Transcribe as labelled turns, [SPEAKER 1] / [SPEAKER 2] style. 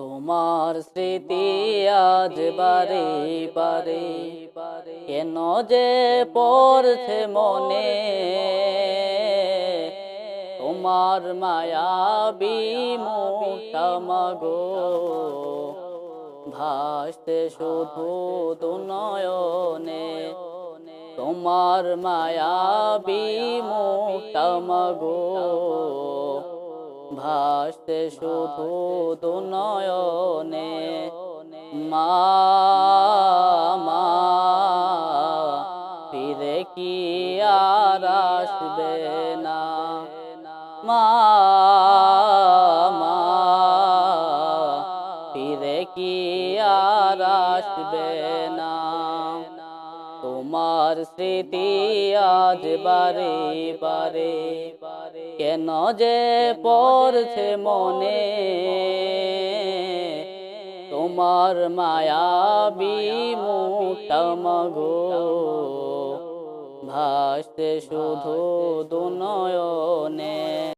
[SPEAKER 1] তোমার স্মৃতি আজ বারে বারে, কেন যে পড়ছে মনে? তোমার মায়া বিমুটা মাগো ভাসতে শুধু দুনয়নে। তোমার মায়া বিমুটা মাগো ভাসতে শুধু দুনয়নে। মা মা ফিরে কি আর আসবে না? মা ফিরে কি আর আসবে না? তোমার স্মৃতি আজ বারে বারে, কেন যে পড়ছে মনে? তোমার মায়া বিমুটমগো ভাসতে শুধু দুনয়নে।